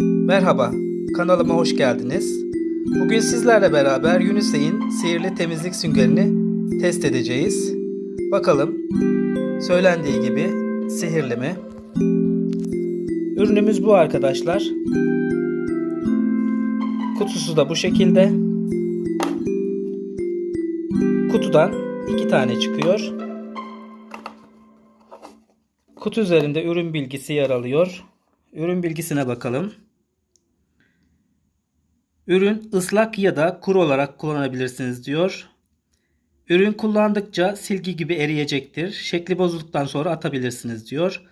Merhaba, kanalıma hoş geldiniz. Bugün sizlerle beraber Unise'in sihirli temizlik süngerini test edeceğiz. Bakalım söylendiği gibi sihirli mi? Ürünümüz bu arkadaşlar. Kutusu da bu şekilde. Kutudan iki tane çıkıyor. Kutu üzerinde ürün bilgisi yer alıyor. Ürün bilgisine bakalım. Ürün ıslak ya da kuru olarak kullanabilirsiniz diyor. Ürün kullandıkça silgi gibi eriyecektir. Şekli bozulduktan sonra atabilirsiniz diyor.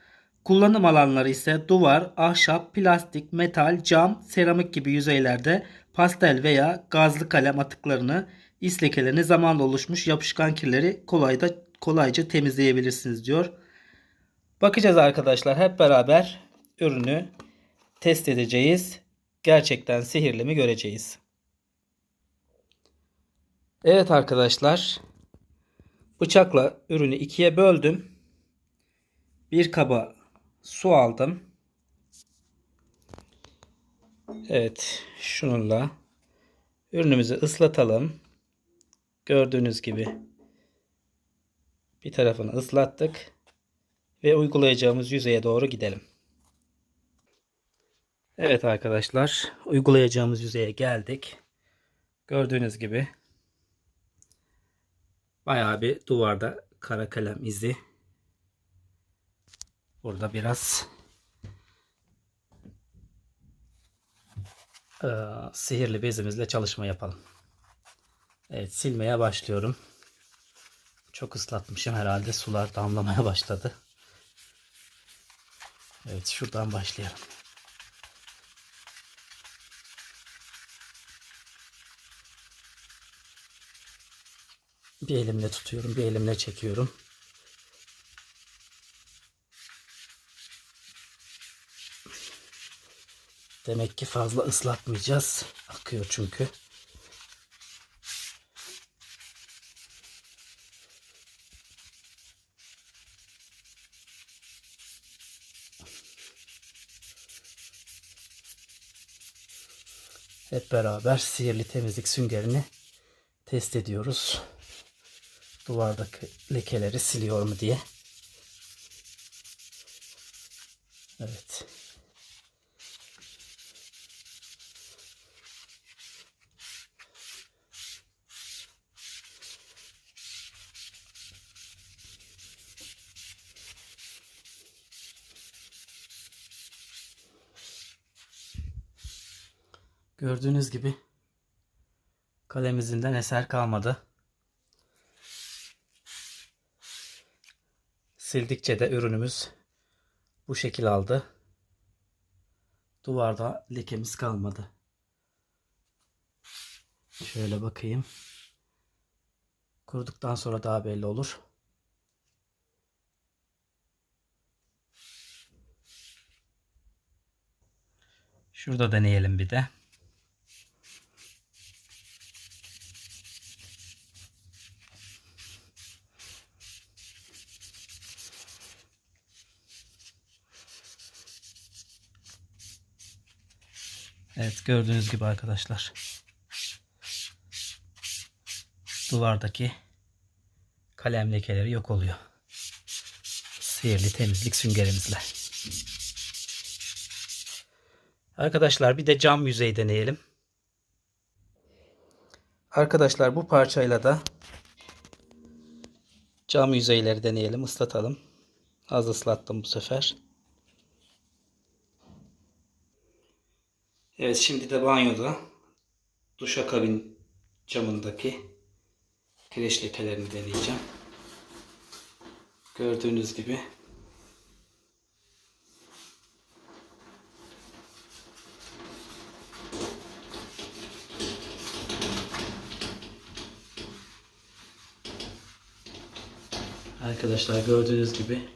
Kullanım alanları ise duvar, ahşap, plastik, metal, cam, seramik gibi yüzeylerde pastel veya gazlı kalem atıklarını, is lekelerini zamanla oluşmuş yapışkan kirleri kolayda kolayca temizleyebilirsiniz diyor. Bakacağız arkadaşlar hep beraber ürünü test edeceğiz. Gerçekten sihirli mi göreceğiz. Evet arkadaşlar. Bıçakla ürünü ikiye böldüm. Bir kaba su aldım. Evet, şununla ürünümüzü ıslatalım. Gördüğünüz gibi bir tarafını ıslattık ve uygulayacağımız yüzeye doğru gidelim. Evet arkadaşlar, uygulayacağımız yüzeye geldik. Gördüğünüz gibi bayağı bir duvarda kara kalem izi. Burada biraz eee, sihirli bezimizle çalışma yapalım. Evet, silmeye başlıyorum. Çok ıslatmışım herhalde. Sular damlamaya başladı. Evet, şuradan başlayalım. Bir elimle tutuyorum, bir elimle çekiyorum. Demek ki fazla ıslatmayacağız. Akıyor çünkü. Hep beraber sihirli temizlik süngerini test ediyoruz. Duvardaki lekeleri siliyor mu diye. Evet. Gördüğünüz gibi kalem izinden eser kalmadı. Sildikçe de ürünümüz bu şekil aldı. Duvarda lekemiz kalmadı. Şöyle bakayım. Kuruduktan sonra daha belli olur. Şurada deneyelim bir de. Evet gördüğünüz gibi arkadaşlar. Duvardaki kalem lekeleri yok oluyor. Sihirli temizlik süngerimizle. Arkadaşlar bir de cam yüzey deneyelim. Arkadaşlar bu parçayla da cam yüzeyleri deneyelim, ıslatalım. Az ıslattım bu sefer. Evet şimdi de banyoda duşakabin camındaki kireç lekelerini deneyeceğim. Gördüğünüz gibi Arkadaşlar gördüğünüz gibi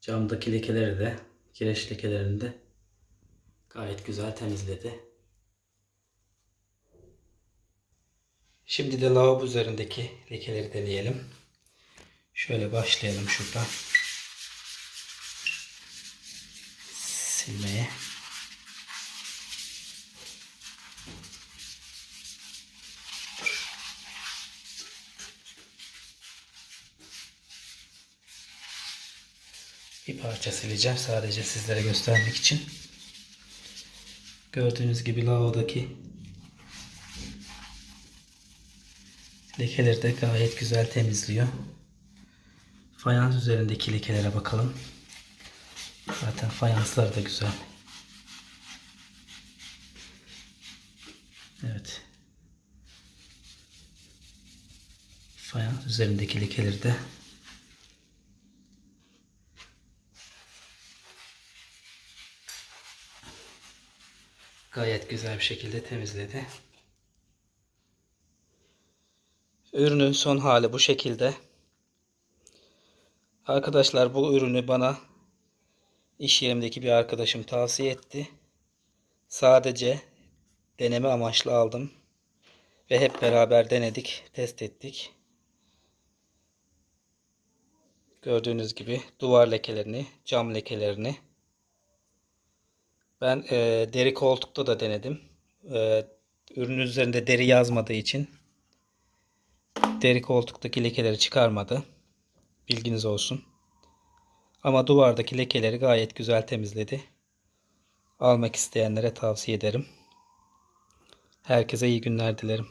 camdaki lekeleri de kireç lekelerini de Gayet güzel temizledi. Şimdi de lavabo üzerindeki lekeleri deneyelim. Şöyle başlayalım şuradan. Silmeye. Bir parça sileceğim sadece sizlere göstermek için. Gördüğünüz gibi lavabodaki lekeleri de gayet güzel temizliyor. Fayans üzerindeki lekelere bakalım. Zaten fayanslar da güzel. Evet. Fayans üzerindeki lekeleri de gayet güzel bir şekilde temizledi. Ürünün son hali bu şekilde. Arkadaşlar bu ürünü bana iş yerimdeki bir arkadaşım tavsiye etti. Sadece deneme amaçlı aldım. Ve hep beraber denedik, test ettik. Gördüğünüz gibi duvar lekelerini, cam lekelerini. Ben e, deri koltukta da denedim. E, ürünün üzerinde deri yazmadığı için deri koltuktaki lekeleri çıkarmadı. Bilginiz olsun. Ama duvardaki lekeleri gayet güzel temizledi. Almak isteyenlere tavsiye ederim. Herkese iyi günler dilerim.